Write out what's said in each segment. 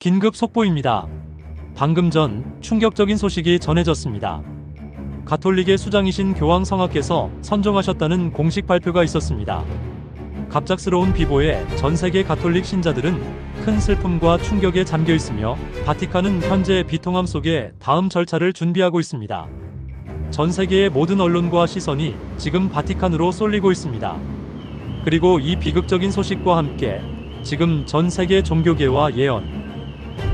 긴급 속보입니다. 방금 전 충격적인 소식이 전해졌습니다. 가톨릭의 수장이신 교황 성하께서 선종하셨다는 공식 발표가 있었습니다. 갑작스러운 비보에 전 세계 가톨릭 신자들은 큰 슬픔과 충격에 잠겨 있으며 바티칸은 현재 비통함 속에 다음 절차를 준비하고 있습니다. 전 세계의 모든 언론과 시선이 지금 바티칸으로 쏠리고 있습니다. 그리고 이 비극적인 소식과 함께 지금 전 세계 종교계와 예언,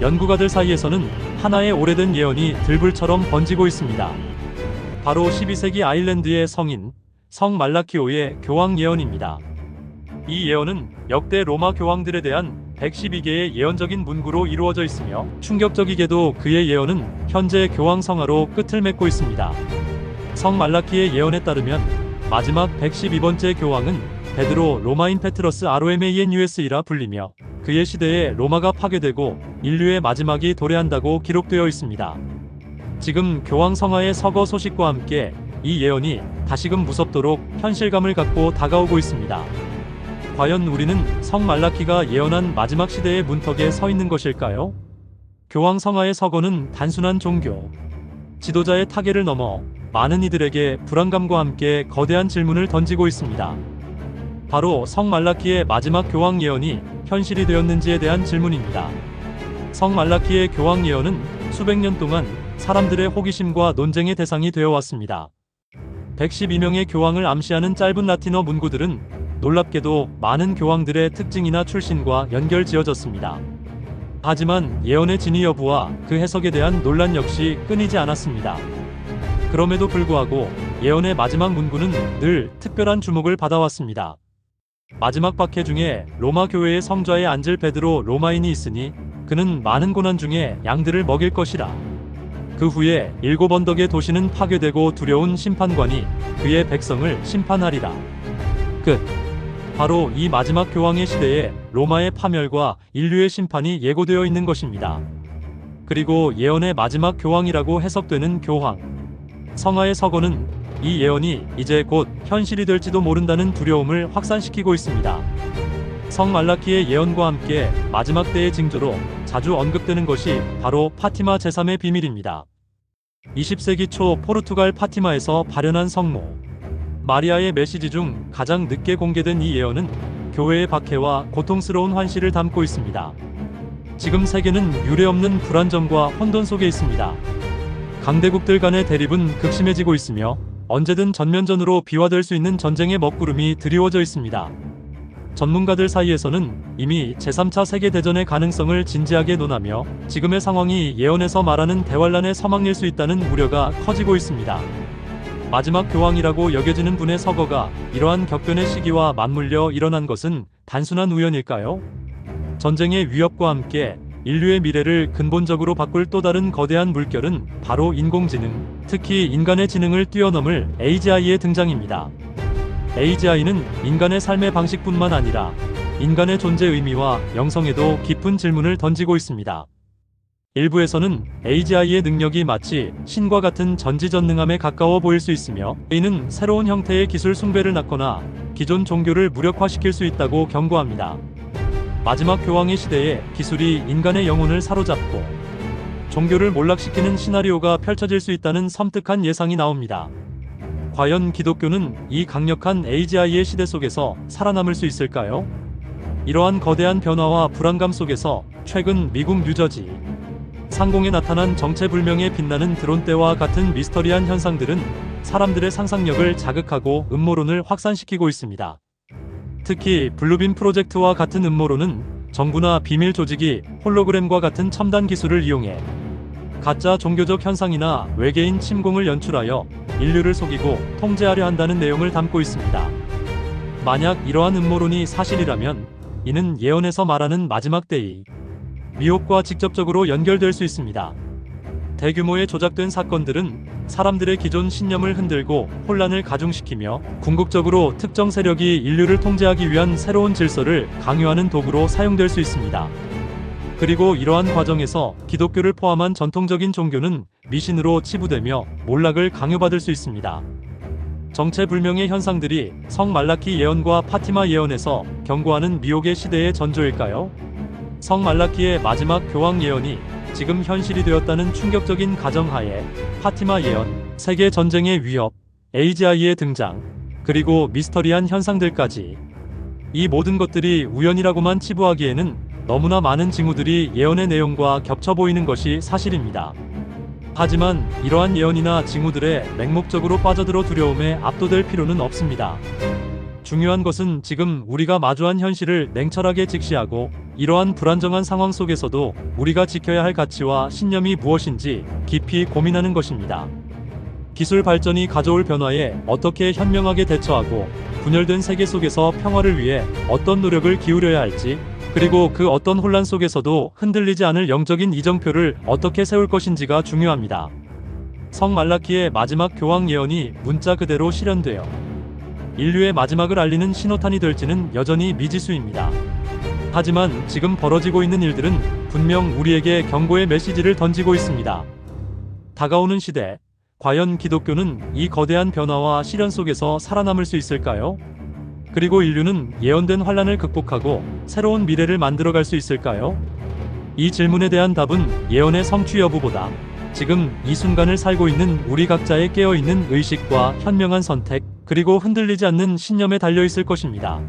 연구가들 사이에서는 하나의 오래된 예언이 들불처럼 번지고 있습니다. 바로 12세기 아일랜드의 성인 성 말라키오의 교황 예언입니다. 이 예언은 역대 로마 교황들에 대한 112개의 예언적인 문구로 이루어져 있으며 충격적이게도 그의 예언은 현재 교황 성하로 끝을 맺고 있습니다. 성 말라키의 예언에 따르면 마지막 112번째 교황은 베드로 로마인 페트러스 아로에메이엔유스이라 불리며 그의 시대에 로마가 파괴되고 인류의 마지막이 도래한다고 기록되어 있습니다. 지금 교황 성하의 서거 소식과 함께 이 예언이 다시금 무섭도록 현실감을 갖고 다가오고 있습니다. 과연 우리는 성 말라키가 예언한 마지막 시대의 문턱에 서 있는 것일까요? 교황 성하의 서거는 단순한 종교, 지도자의 타계를 넘어 많은 이들에게 불안감과 함께 거대한 질문을 던지고 있습니다. 바로 성 말라키의 마지막 교황 예언이 현실이 되었는지에 대한 질문입니다. 성 말라키의 교황 예언은 수백 년 동안 사람들의 호기심과 논쟁의 대상이 되어 왔습니다. 112명의 교황을 암시하는 짧은 라틴어 문구들은 놀랍게도 많은 교황들의 특징이나 출신과 연결 지어졌습니다. 하지만 예언의 진위 여부와 그 해석에 대한 논란 역시 끊이지 않았습니다. 그럼에도 불구하고 예언의 마지막 문구는 늘 특별한 주목을 받아왔습니다. 마지막 박해 중에 로마 교회의 성좌에 앉을 베드로 로마인이 있으니 그는 많은 고난 중에 양들을 먹일 것이라. 그 후에 일곱 언덕의 도시는 파괴되고 두려운 심판관이 그의 백성을 심판하리라. 끝. 바로 이 마지막 교황의 시대에 로마의 파멸과 인류의 심판이 예고되어 있는 것입니다. 그리고 예언의 마지막 교황이라고 해석되는 교황. 성하의 서거는 이 예언이 이제 곧 현실이 될지도 모른다는 두려움을 확산시키고 있습니다. 성 말라키의 예언과 함께 마지막 때의 징조로 자주 언급되는 것이 바로 파티마 제3의 비밀입니다. 20세기 초 포르투갈 파티마에서 발현한 성모 마리아의 메시지 중 가장 늦게 공개된 이 예언은 교회의 박해와 고통스러운 환시를 담고 있습니다. 지금 세계는 유례없는 불안정과 혼돈 속에 있습니다. 강대국들 간의 대립은 극심해지고 있으며 언제든 전면전으로 비화될 수 있는 전쟁의 먹구름이 드리워져 있습니다. 전문가들 사이에서는 이미 제3차 세계대전의 가능성을 진지하게 논하며 지금의 상황이 예언에서 말하는 대환란의 서막일 수 있다는 우려가 커지고 있습니다. 마지막 교황이라고 여겨지는 분의 서거가 이러한 격변의 시기와 맞물려 일어난 것은 단순한 우연일까요? 전쟁의 위협과 함께 인류의 미래를 근본적으로 바꿀 또 다른 거대한 물결은 바로 인공지능, 특히 인간의 지능을 뛰어넘을 AGI의 등장입니다. AGI는 인간의 삶의 방식뿐만 아니라 인간의 존재 의미와 영성에도 깊은 질문을 던지고 있습니다. 일부에서는 AGI의 능력이 마치 신과 같은 전지전능함에 가까워 보일 수 있으며 이는 새로운 형태의 기술 숭배를 낳거나 기존 종교를 무력화시킬 수 있다고 경고합니다. 마지막 교황의 시대에 기술이 인간의 영혼을 사로잡고 종교를 몰락시키는 시나리오가 펼쳐질 수 있다는 섬뜩한 예상이 나옵니다. 과연 기독교는 이 강력한 AGI의 시대 속에서 살아남을 수 있을까요? 이러한 거대한 변화와 불안감 속에서 최근 미국 뉴저지 상공에 나타난 정체불명의 빛나는 드론대와 같은 미스터리한 현상들은 사람들의 상상력을 자극하고 음모론을 확산시키고 있습니다. 특히 블루빔 프로젝트와 같은 음모론은 정부나 비밀 조직이 홀로그램과 같은 첨단 기술을 이용해 가짜 종교적 현상이나 외계인 침공을 연출하여 인류를 속이고 통제하려 한다는 내용을 담고 있습니다. 만약 이러한 음모론이 사실이라면 이는 예언에서 말하는 마지막 때의 미혹과 직접적으로 연결될 수 있습니다. 대규모의 조작된 사건들은 사람들의 기존 신념을 흔들고 혼란을 가중시키며 궁극적으로 특정 세력이 인류를 통제하기 위한 새로운 질서를 강요하는 도구로 사용될 수 있습니다. 그리고 이러한 과정에서 기독교를 포함한 전통적인 종교는 미신으로 치부되며 몰락을 강요받을 수 있습니다. 정체불명의 현상들이 성 말라키 예언과 파티마 예언에서 경고하는 미혹의 시대의 전조일까요? 성 말라키의 마지막 교황 예언이 지금 현실이 되었다는 충격적인 가정하에 파티마 예언, 세계 전쟁의 위협, AGI의 등장, 그리고 미스터리한 현상들까지 이 모든 것들이 우연이라고만 치부하기에는 너무나 많은 징후들이 예언의 내용과 겹쳐 보이는 것이 사실입니다. 하지만 이러한 예언이나 징후들에 맹목적으로 빠져들어 두려움에 압도될 필요는 없습니다. 중요한 것은 지금 우리가 마주한 현실을 냉철하게 직시하고 이러한 불안정한 상황 속에서도 우리가 지켜야 할 가치와 신념이 무엇인지 깊이 고민하는 것입니다. 기술 발전이 가져올 변화에 어떻게 현명하게 대처하고 분열된 세계 속에서 평화를 위해 어떤 노력을 기울여야 할지 그리고 그 어떤 혼란 속에서도 흔들리지 않을 영적인 이정표를 어떻게 세울 것인지가 중요합니다. 성 말라키의 마지막 교황 예언이 문자 그대로 실현되어 인류의 마지막을 알리는 신호탄이 될지는 여전히 미지수입니다. 하지만 지금 벌어지고 있는 일들은 분명 우리에게 경고의 메시지를 던지고 있습니다. 다가오는 시대, 과연 기독교는 이 거대한 변화와 시련 속에서 살아남을 수 있을까요? 그리고 인류는 예언된 환란을 극복하고 새로운 미래를 만들어갈 수 있을까요? 이 질문에 대한 답은 예언의 성취 여부보다 지금 이 순간을 살고 있는 우리 각자의 깨어있는 의식과 현명한 선택, 그리고 흔들리지 않는 신념에 달려 있을 것입니다.